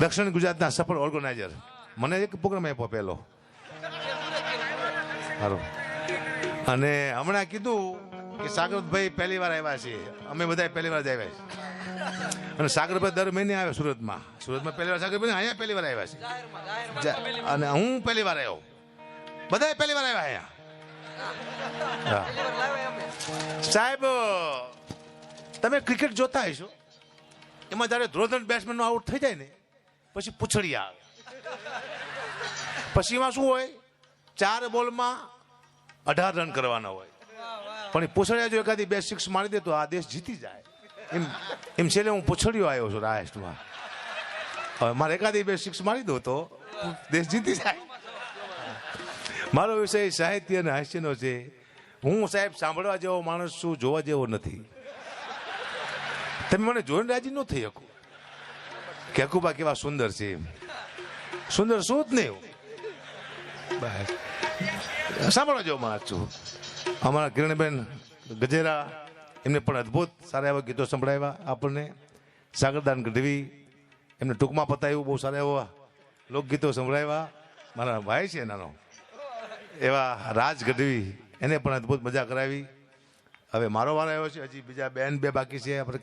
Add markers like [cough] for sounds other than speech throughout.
દક્ષિણ ગુજરાતના સફળ ઓર્ગેનાઇઝર. મને એક પ્રોગ્રામ આપ્યો પહેલો. સારું અને હમણાં કીધું કે સાગરભાઈ પહેલી વાર આવ્યા છે અમે બધા પહેલી વાર જ આવ્યા છે અને સાગરભાઈ દર મહિને આવે સુરતમાં. સુરતમાં પહેલી વાર સાગરભાઈ અહીંયા પહેલી વાર આવ્યા છે અને હું પહેલી વાર આવ્યો. બધા પહેલી વાર આવ્યા અહીંયા. સાહેબ, તમે ક્રિકેટ જોતા હશો? એમાં જ્યારે ધ્રોધન બેટ્સમેન આઉટ થઈ જાય ને, પછી પૂછડી આવે. પછી એમાં શું હોય? ચાર બોલમાં અઢાર રન કરવાના હોય. પણ એ પૂછડિયા જો એકાદી બે સિક્સ મારી દે તો આ દેશ જીતી જાય. એમ એમ છેલ્લે હું પૂછડ્યો આવ્યો છું રાષ્ટ્રમાં હવે મારે એકાદી બે સિક્સ મારી દો તો દેશ જીતી જાય. મારો વિષય સાહિત્ય અને હાસ્યનો છે. હું સાહેબ સાંભળવા જેવો માણસ છું, જોવા જેવો નથી. તમે મને જોઈને રાજી ન થઈ શકો. કે હકુબા કેવા સુંદર છે. સુંદર શું જ નહીં બસ. સાંભળવા જો માણસ છું. અમારા કિરણબેન ગજેરા, એમને પણ અદ્ભુત સારા એવા ગીતો સંભળાવ્યા આપણને. સાગરદાન ગઢવી, એમને ટૂંકમાં પતાવ્યું, બહુ સારા એવા લોકગીતો સંભળાવ્યા. મારા ભાઈ છે નાનો એવા રાજ ગઢવી, એને પણ અદ્ભુત મજા કરાવી. હવે મારો વાર આવ્યો છે, હજી બીજા બેન બે બાકી છે. આપણે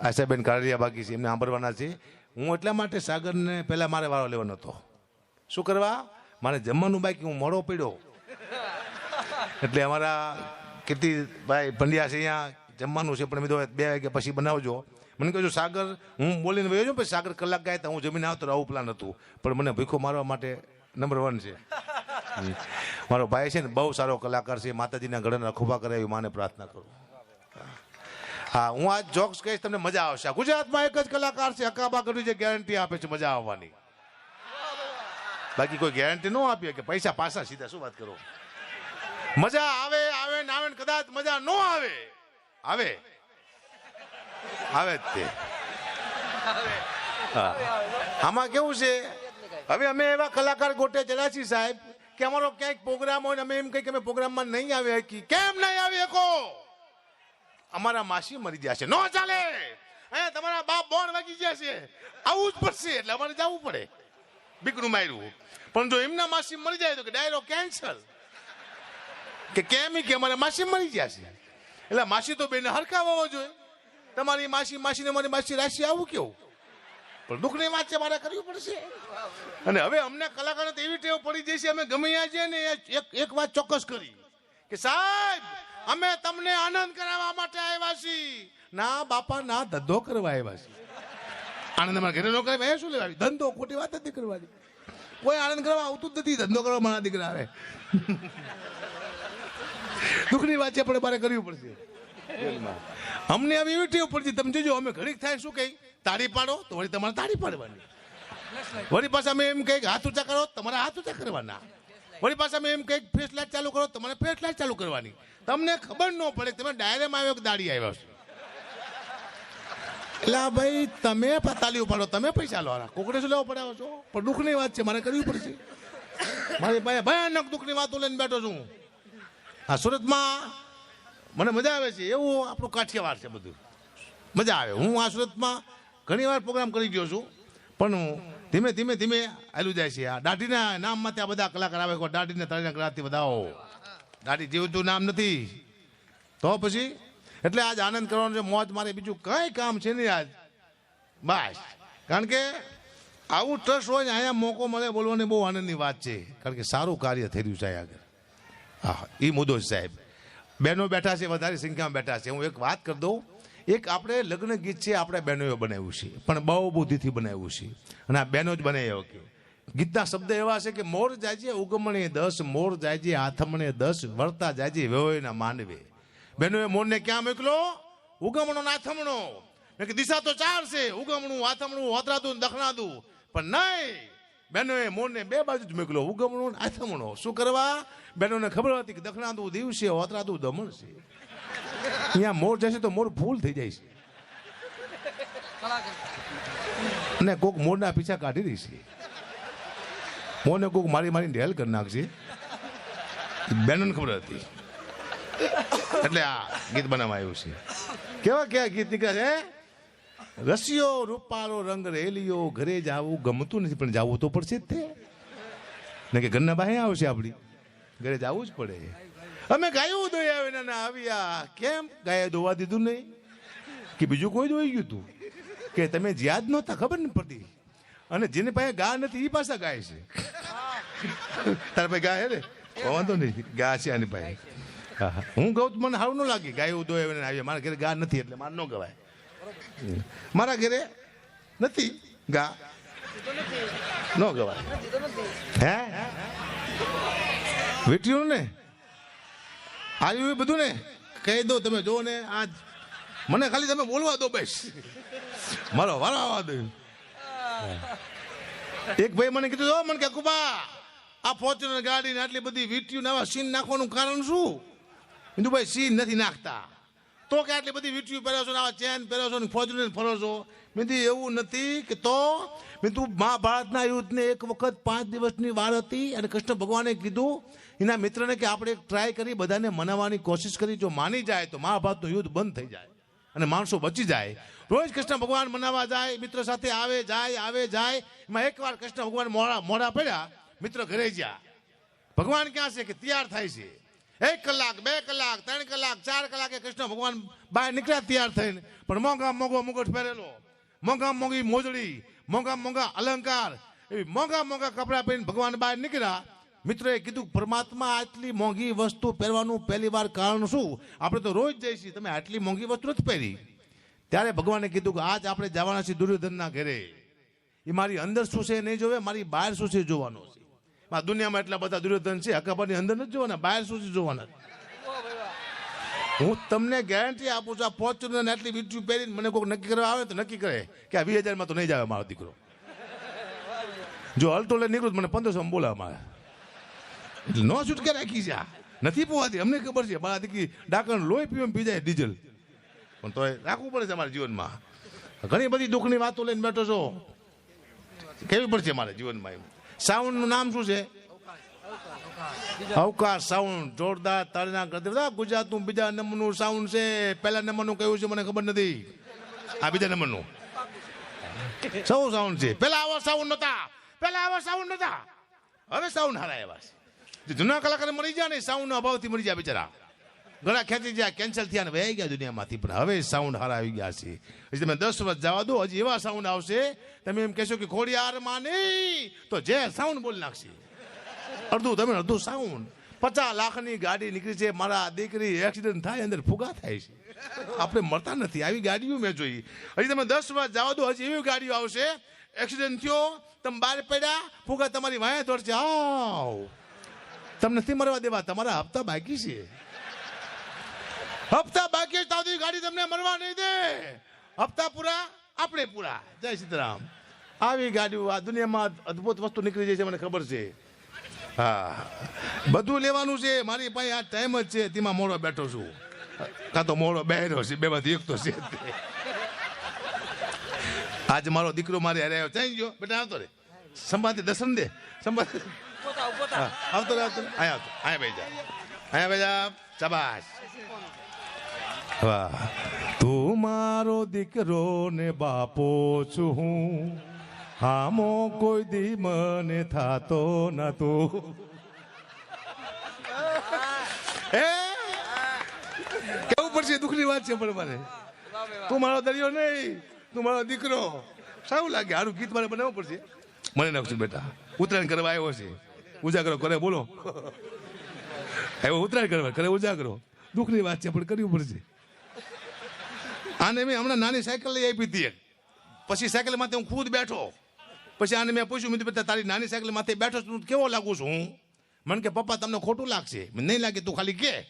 આશાબેન કાળરિયા બાકી છે એમને સાંભળવાના છે. હું એટલા માટે સાગરને પહેલાં મારે વારો લેવાનો હતો. શું કરવા? મારે જમવાનું બાકી હું મોડો પીડ્યો. એટલે અમારા કીર્તિભાઈ પંડ્યા છે અહીંયા જમવાનું છે પણ મેં બે વાગ્યા પછી બનાવજો. મને કહ્યું સાગર હું બોલીને વયો છું પછી સાગર કલાક ગાય તો હું જમીને આવતો આવું પ્લાન હતું. પણ મને ભૂખો મારવા માટે નંબર વન છે. [laughs] મારો ભાઈ છે ને બહુ સારો કલાકાર છે માતાજીના ગળાના ખોબા કરાવી માને પ્રાર્થના કરું. હા, હું આ જોક્સ કહીશ, તમને મજા આવશે. ગુજરાતમાં એક જ કલાકાર છે, હકાબા કરવી જે ગેરંટી આપે છે મજા આવવાની. બાકી કોઈ ગેરંટી ન આપીએ કે પૈસા પાછા સીધા, શું વાત કરો? મજા આવે આવે ને આવે ને કદાચ મજા ન આવે. આવે. આવે જ તે. આમાં કેવું છે? હવે અમે એવા કલાકાર ગોટે ચડ્યા છીએ સાહેબ, કે અમારો ક્યાંક પ્રોગ્રામ હોય ને અમે એમ કહીએ કે અમે પ્રોગ્રામમાં નહીં આવી શકી કેમ નહીં આવી શકો? અમારા માસી મરી ગયા છે. નો ચાલે. અહીંયા તમારા બાપ બોન વાગી ગયા છે. આવું જ પડશે એટલે અમારે જવું પડે. બીકનું માર્યું પણ જો એમના માસી મરી જાય તો કે ડાયરો કેન્સલ. કે કેમ કે અમારા માસી મરી ગયા છે? એટલે માસી તો બેને હરખાવવો જોઈએ. તમારી માસી, માસીને મારી માસી રાશિ આવું કેવું? પણ દુઃખની વાત છે, મારે કરવી પડશે. અને હવે અમને કલાકારો એવી ટેવ પડી જશે અમે ગમે ત્યાં જઈએ ને એક એક વાત ચોક્કસ કરી. કે સાહેબ અમે તમને આનંદ કરાવવા માટે આવ્યા છીએ. ના, બાપા, ના, ધંધો કરવા આવ્યા છીએ. આનંદ અમારા ઘરે લોકો કરે શું લેવા ધંધો, ખોટી વાત નથી કરવાની. કોઈ આનંદ કરવા આવતું જ નથી. ધંધો કરવા મારા દીકરા આવે. દુઃખની વાત છે, પણ મારે કરવી પડશે. અમને આવી એવી ટેવ પડશે તમે જોજો, અમે ઘડીક થાય, શું કહી? તાળી પાડો, તો વળી તમારે તાળી પાડવાની. વળી પાછા અમે એમ કહીએ કે હાથ ઊંચા કરો, તમારે હાથ ઊંચા કરવાના. વળી પાછા અમે એમ કહીએ ફેસ લાઈટ ચાલુ કરો, તમારે ફેસ લાઈટ ચાલુ કરવાની. તમને ખબર ન પડે, તમે ડાયરેમાં આવ્યો કે દાડી આવ્યો છો? એટલે ભાઈ, તમે પતાલી ઉપાડો, તમે પૈસા લો કોકડે શું લેવો પડાવો છો? પણ દુઃખની વાત છે, મારે કરવી પડશે. મારી પાસે ભયાનક દુઃખની વાતો લઈને બેઠો છું. હા સુરતમાં મને મજા આવે છે, એવું આપણું કાઠિયાવાડ છે બધું. મજા આવે. હું આ સુરતમાં ઘણી વાર પ્રોગ્રામ કરી ગયો છું, પણ ધીમે ધીમે ધીમે આવેલું જાય છે. આ દાઢીના નામમાં ત્યાં બધા કલાકાર આવે દાઢીને તળીને કલાકથી વધાવો. દાઢી જેવું નામ નથી. તો પછી, એટલે આજ આનંદ કરવાનો છે, મોજ મારે, બીજું કંઈ કામ છે નહીં આજ. બસ. કારણ કે, આવું ટ્રસ્ટ હોય અહીંયા મોકો મળે બોલવાની બહુ આનંદની વાત છે. કારણ કે સારું કાર્ય થઈ રહ્યું છે આગળ. હા એ મુદ્દો છે સાહેબ. બહેનો બેઠા છે, વધારે સંખ્યામાં બેઠા છે. હું એક વાત કરી દઉં. એક આપણે લગ્ન ગીત છે, આપણે બહેનોએ બનાવ્યું છે. પણ બહુ બુદ્ધિથી બનાવ્યું છે. અને આ બહેનો જ બનાવી કે ગીતના શબ્દ એવા છે કે મોર જાજે ઉગમણે દસ, મોર જાજે આથમણે દસ, વર્તા જાજે વેહોયના માનવે બહેનોએ મોરને ક્યાં મોકલો? ઉગમણો નાથમણો કે દિશા તો ચાર છે, ઉગમણું, આથમણું હોતરાદું ને દખણાદું પણ નહીં! બહેનોએ મોરને બે બાજુ જ મોકલો, ઉગમણો આથમણો. શું કરવા? બેનોને ખબર હતી કે દખણાદું દીવ છે હોતરાદું દમણ છે અહીંયા મોર જશે તો મોર ફૂલ થઈ જાય છે. અને કોક મોરના પીછા કાઢી રહી છે મોરને કોક મારી મારીને ઢેલ કરી નાખશે. બેનોને ખબર હતી. એટલે આ ગીત બનાવવા આવ્યું છે. કેવા કેવા ગીત નીકળ્યા છે રસિયો, રૂપાળો, રંગ રેલિયો, ઘરે જાવું ગમતું નથી, પણ જાવું તો પડશે જ તે. ને કે ઘરના બાહે આવશે આપણી. ઘરે જવું જ પડે. અમે ગાયું દોયા વિના આવ્યા. કેમ? ગાય ધોવા દીધું નહીં. કે બીજું કોઈ દોઈ ગયું તું? કે તમે જ્યાદ નહોતા, ખબર ને પડતી. અને જેની પાસે ગા નથી એ પાછા ગાય છે. તારા પાસે ગાય હે ને? વાંધો નહીં. ગા છે આની પાસે. હા, કહું તો મને સારું ન લાગે. ગાય ઉદો એને આવ્યા મારા ઘરે ગા નથી એટલે મારે ન ગવાય. મારા ઘરે નથી ગા. ન ગવાય. હે? વીટ્યું ને? આવ્યું એ બધું ને? કહી દો તમે જો ને આજ. મને ખાલી તમે બોલવા દો બસ. મારો વારો આવવા દો. એક ભાઈ મને કીધું "જો મને કે કુબા, આ ફોર્ચ્યુનર ગાડી ને આટલી બધી વીટ્યું આવા સીન નાખવાનું કારણ શું? કીધું, ભાઈ, સીન નથી નાખતા. તો કે આટલી બધી વીટ્યું પહેરો છો આવા ચેન પહેરો છો ને ફોર્ચ્યુનર ફરો છો? મેં એવું નથી કે તો? મેં તું મહાભારતના યુદ્ધને એક વખત પાંચ દિવસની વાર હતી અને કૃષ્ણ ભગવાને કીધું, એના મિત્રને કે આપણે ટ્રાય કરી, બધાને મનાવવાની કોશિશ કરી, જો માની જાય તો મહાભારતનું યુદ્ધ બંધ થઈ જાય. અને માણસો બચી જાય. રોજ કૃષ્ણ ભગવાન મનાવા જાય, મિત્ર સાથે આવે, જાય આવે, જાય. એમાં એકવાર કૃષ્ણ ભગવાન મોડા મોડા પડ્યા, મિત્ર ઘરે ગયા. ભગવાન ક્યાં છે કે તૈયાર થાય છે? એક કલાક, બે કલાક, ત્રણ કલાક, ચાર કલાકે કૃષ્ણ ભગવાન બહાર નીકળ્યા તૈયાર થઈને. પણ મોંઘા, મોંઘો મુગટ પહેરેલો. મોંઘા, મોંઘી મોજડી, મોંઘા મોંઘા અલંકાર. એવી મોંઘા મોંઘા કપડાં પહેરીને ભગવાન બહાર નીકળ્યા. મિત્રોએ કીધું, પરમાત્મા આટલી મોંઘી વસ્તુ પહેરવાનું પહેલી વાર કારણ શું? આપણે તો રોજ જઈએ છીએ. તમે આટલી મોંઘી વસ્તુ નથી પહેરી. ત્યારે ભગવાને કીધું કે, આજ આપણે જવાના છીએ દુર્યોધનના ઘરે. એ મારી અંદર શું છે નહીં જોવે, મારી બહાર શું છે જોવાનું છે. આ દુનિયામાં એટલા બધા દુર્યોધન છે અકબરની અંદર નથી જોવાના, બહાર શું છે જોવાના હું તમને ગેરંટી આપું છું, આ ફોર્ચ્યુનર આટલી વીંટી પહેરીને મને કોઈ નક્કી કરવા આવે તો નક્કી કરે કે આ વીસ હજારમાં તો નહીં જાવે મારો દીકરો. જો અલ્ટો લઈને નીકળું મને પંદરસો બોલાવે મારે એટલે નો છૂટકે રાખી છે આ. નથી પોવાતી. અમને ખબર છે. મારા દીકરી ડાકણ લોહી પીવે પી જાય ડીઝલ. પણ તોય રાખવું પડે છે અમારા જીવનમાં. ઘણી બધી દુઃખની વાતો લઈને બેઠો છો. કેવી પડશે મારે જીવનમાં એમ? સાઉન્ડનું નામ શું છે? અવકાશ સાઉન્ડ. જોરદાર તાળીના કરતી ગુજરાતનું બીજા નંબરનું સાઉન્ડ છે. પહેલા નંબરનું કયું છે મને ખબર નથી. આ બીજા નંબરનું. સૌ સાઉન્ડ છે. પેલા આવા સાઉન્ડ નતા પેલા આવા સાઉન્ડ નતા હવે સાઉન્ડ હારા એવા છે. જૂના કલાકાર મરી ગયા ને સાઉન્ડના અભાવથી મરી ગયા બિચારા. ઘણા ખેંચી ગયા કેન્સલ થયા ને વહી ગયા દુનિયામાંથી. પણ હવે સાઉન્ડ હારા આવી ગયા છે. હજી તમે દસ વર્ષ જવા દો, હજી એવા સાઉન્ડ આવશે. તમે એમ કહેશો કે ખોડિયાર માં નહીં. તો જે સાઉન્ડ બોલી નાખશે. અડધું, તમે અડધું સાઉન્ડ. પચાસ લાખની ગાડી નીકળી છે, મારા દીકરી એક્સિડન્ટ થાય, અંદર ફુગા થાય છે. આપણે મળતા નથી. આવી ગાડીઓ મેં જોઈ. હજી તમે દસ વર્ષ જવા દો, હજી એવી ગાડીઓ આવશે. એક્સિડન્ટ થયો, તમે બહાર પડ્યા, ફુગા તમારી વાંહે દોડશે આવ. તમને નથી મરવા દેવા. તમારા હપ્તા બાકી છે. હપ્તા બાકી છે તાવથી ગાડી તમને મરવા નહીં દે. હપ્તા પૂરા, આપણે પૂરા. જય સીતારામ. આવી ગાડીઓ આ દુનિયામાં અદ્ભુત વસ્તુ નીકળી જાય છે, મને ખબર છે. હા. બધું લેવાનું છે. મારી પાસે આ ટાઈમ જ છે. તેમાં મોડો બેઠો છું. કાં તો મોડો બેહરો છે બેમાંથી એક તો છે. આજ મારો દીકરો મારે હારે આવ્યો. ચાઈ ગયો. બેટા, આવતો રે. સંભાતી દર્શન દે. સંભાતે આવતો રે આવતો અહીંયા આવતો. અહીંયા બેજા અહીંયા બેજા શાબાશ. વાહ. તું મારો દીકરો ને બાપો છું હું. હામો કોઈ દી મને થાતો નતું એ કેવું પડશે? દુઃખની વાત છે પણ મારે. તું મારો દરિયો નહીં, તું મારો દીકરો. સારું લાગે. સારું ગીત મારે બનાવવું પડશે. મને નાખશું બેટા. ઉત્તરાયણ કરવા આવ્યો છે. ઉજાગરો કરે, બોલો. આવ્યો ઉતરાય કરવા, કરે ઉજાગરો. દુઃખની વાત છે, પણ કરવું પડશે. આને મેં હમણાં નાની સાયકલ લઈ આપી હતી પછી સાયકલ માથે હું ખુદ બેઠો. પછી આને મેં પૂછ્યું, મેં બેટા, તારી નાની સાયકલ માથે બેઠો છું કેવો લાગુ છું? હું મને કે, પપ્પા, તમને ખોટું લાગશે. નહીં લાગે, તું ખાલી કે.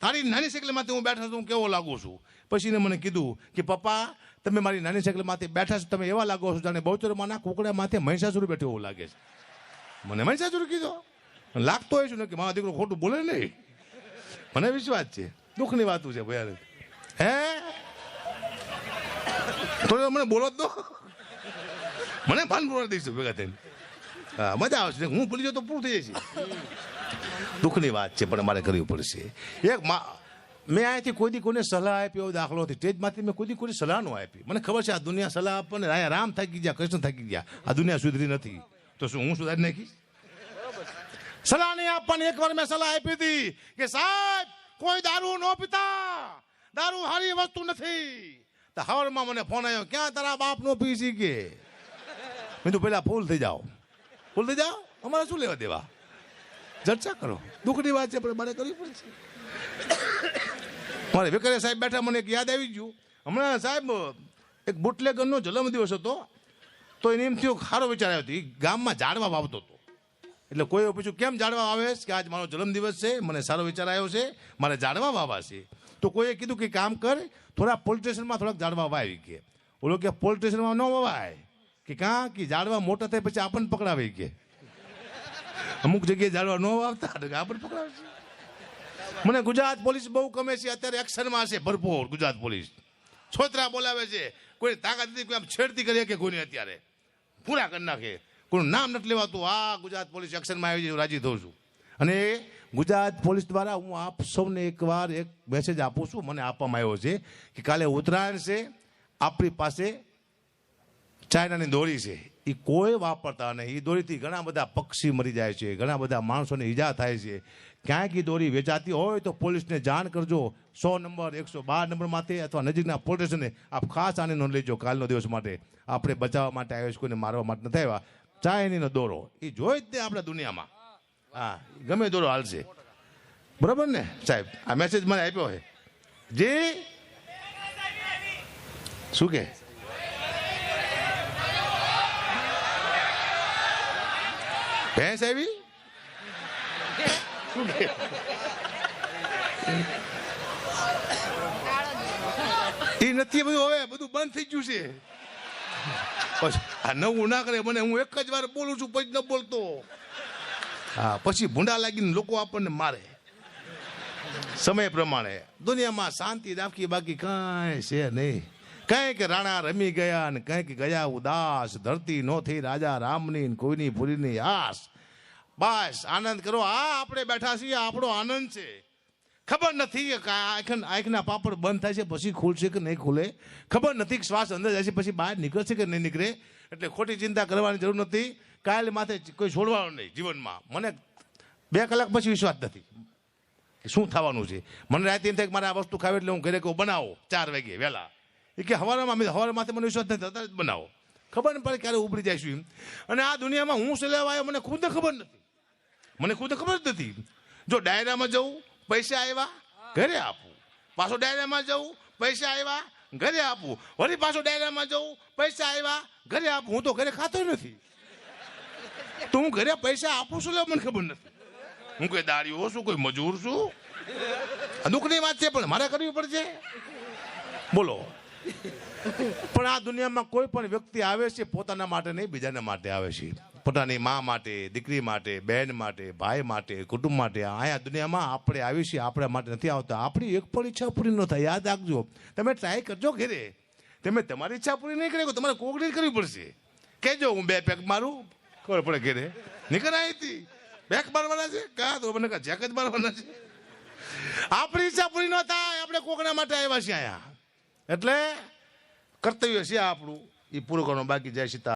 તારી નાની સાયકલ માથે હું બેઠો છું કેવો લાગુ છું? પછી મને કીધું કે, પપ્પા, તમે મારી નાની સાયકલ માથે બેઠા છો, તમે એવા લાગો છો જાણે બહુચરમાના કુકડા માથે મહિષાસુર બેઠો એવું લાગે છે. મને મહિષાસુર કીધો. લાગતો હોય છું ને કે મારો દીકરો ખોટું બોલે નહીં. મને વિશ્વાસ છે. દુઃખની વાતું છે ભાઈ હે? થોડી મને બોલો દો. મને ભાન બોલાવી દઈશું ભેગા થઈને. હા, મજા આવશે. હું ભૂલી જાઉં તો પૂરું થઈ જશે. દુઃખની વાત છે, પણ મારે કરવી પડશે. એક મા મેં અહીંયાથી કોઈ દી કોઈને સલાહ આપી એવો દાખલો નથી સ્ટેજમાંથી મેં કોઈ દી સલાહ ન આપી. મને ખબર છે આ દુનિયા સલાહ આપણને અહીંયા રામ થાકી ગયા, કૃષ્ણ થાકી ગયા. આ દુનિયા સુધરી નથી. તો શું હું સુધારી નાખીશ? સલાહ નહીં આપવાની એકવાર મેં સલાહ આપી હતી કે સાહેબ કોઈ દારૂ ન પીતા. દારૂ સારી વસ્તુ નથી. તો હવરમાં મને ફોન આવ્યો ક્યાં તારા બાપ નો પી સી કે? મેં તો પેલા ફૂલ થઈ જાઓ. ફૂલ થઈ જાઓ? અમારે શું લેવા દેવા? ચર્ચા કરો. દુઃખની વાત છે પણ મારે કરવી પડશે. મારે વિકરે સાહેબ બેઠા મને એક યાદ આવી ગયું. હમણાં સાહેબ એક બુટલેગરનો જન્મદિવસ હતો. તો એને એમ થયું સારો વિચાર આવ્યો હતો. એ ગામમાં ઝાડવા વાવતો હતો. એટલે કોઈ પૂછ્યું, કેમ ઝાડવા છે? કે આજ મારો જન્મદિવસ છે, મને સારો વિચાર આવ્યો છે, મારે ઝાડવા વાવા છે. તો કોઈએ કીધું કે, કામ કર, થોડા પોલીસ સ્ટેશનમાં થોડાક ઝાડવા વાવી કે. ઓલો કે, પોલીસ સ્ટેશનમાં ન વવાય? કે કાં? કે ઝાડવા મોટા થાય પછી આપણને પકડાવી કે? અમુક જગ્યાએ ઝાડવા ન વાવતા આપણને પકડાવશે મને ગુજરાત પોલીસ બહુ ગમે છે, અત્યારે એક્શનમાં છે ભરપૂર ગુજરાત પોલીસ. છોતરા બોલાવે છે. કોઈ તાકાત નથી, કોઈ આમ છેડતી કરીએ કે કોઈને અત્યારે. પૂરા કરી નાખે. કોઈનું નામ નથી લેવાતું. આ ગુજરાત પોલીસ એક્શનમાં આવી રાજી થઉં છું. અને ગુજરાત પોલીસ દ્વારા હું આપ સૌને એકવાર એક મેસેજ આપું છું. મને આપવામાં આવ્યો છે કે કાલે ઉત્તરાયણ છે. આપણી પાસે ચાઇનાની દોરી છે. એ કોઈ વાપરતા નહીં. એ દોરીથી ઘણા બધા પક્ષી મરી જાય છે. ઘણા બધા માણસોને ઈજા થાય છે. ક્યાંક એ દોરી વેચાતી હોય તો પોલીસને જાણ કરજો. સો નંબર, એકસો બાર નંબર માટે અથવા નજીકના પોલીસ સ્ટેશને આપ ખાસ આને નોંધ લેજો કાલનો દિવસ માટે. આપણે બચાવવા માટે આવ્યો છે કોઈને મારવા માટે નથી આવ્યા. ચાઇનીનો દોરો. એ જોઈ જ તે આપણા દુનિયામાં. હા ગમે દોરો હાલશે. બરાબર ને? સાહેબ, આ મેસેજ મને આપ્યો છે. જી શું કે? ભેંસ આવી? એ નથી બધું, હવે બધું બંધ થઈ ગયું છે. પછી આ નવું ના કરે, મને હું એક જ વાર બોલું છું, પછી ન બોલતો. હા, પછી ભૂંડા લાગીને લોકો આપણને મારે. સમય પ્રમાણે. દુનિયામાં શાંતિ રાખી બાકી કાંઈ છે નહીં. કંઈક રાણા રમી ગયા ને કંઈક ગયા ઉદાસ, ધરતી નો થઈ રાજા રામની કોઈની પૂરીની આસ. બસ, આનંદ કરો. આ આપણે બેઠા છીએ આપણો આનંદ છે. ખબર નથી આંખના પાપડ બંધ થાય છે, પછી ખુલશે કે નહીં ખુલે. ખબર નથી શ્વાસ અંદર જાય છે, પછી બહાર નીકળશે કે નહીં નીકળે. એટલે ખોટી ચિંતા કરવાની જરૂર નથી. કાલ માથે કોઈ છોડવાનું નહીં જીવનમાં. મને બે કલાક પછી વિશ્વાસ નથી. શું થવાનું છે? મને રાતે એમ થાય કે મારે આ વસ્તુ ખાવી એટલે હું ઘરે કહું, બનાવો, ચાર વાગે, વહેલા. એ કે, હવારમાં હવાર માથે મને વિશ્વાસ નથી અત્યારે જ બનાવો. ખબર ને પડે ક્યારે ઉભરી જઈશું એમ. અને આ દુનિયામાં હું શું લેવા આવ્યો મને ખુદ ખબર નથી. મને ખુદ ખબર જ નથી. જો ડાયરામાં જવું પૈસા આવ્યા ઘરે આપું. પાછો ડાયરામાં જવું પૈસા આવ્યા ઘરે આપું. વળી પાછો ડાયરામાં જવું પૈસા આવ્યા ઘરે આપું. હું તો ઘરે ખાતો નથી. તો હું ઘરે પૈસા આપું છું મને ખબર નથી. હું કોઈ દાડીઓ છું, કોઈ મજૂર છું. દુઃખની વાત છે, પણ મારે કરવી પડશે. બોલો. પણ આ દુનિયામાં કોઈ પણ વ્યક્તિ આવે છે, પોતાના માટે નહીં, બીજાના માટે આવે છે. પોતાની મા માટે, દીકરી માટે બહેન માટે, ભાઈ માટે, કુટુંબ માટે અહીંયા દુનિયામાં આપણે આવી છીએ, આપણા માટે નથી આવતા. આપણી એક પણ ઈચ્છા પૂરી ન થાય. યાદ રાખજો. તમે ટ્રાય કરજો ઘેરે. તમે તમારી ઈચ્છા પૂરી નહીં કરી તમારે કોકડી કરવી પડશે. કહેજો, હું બે પેક મારું, ખબર પડે ઘરે. આવી હતી બેક મારવાના છે? કા? તો મને જેક જ મારવાના છે? આપણી ઈચ્છા પૂરી ન થાય. આપણે કોકના માટે આવ્યા છીએ અહીંયા એટલે કર્તવ્ય છે આપણું. એ પૂરું કરવાનું. બાકી જય સીતા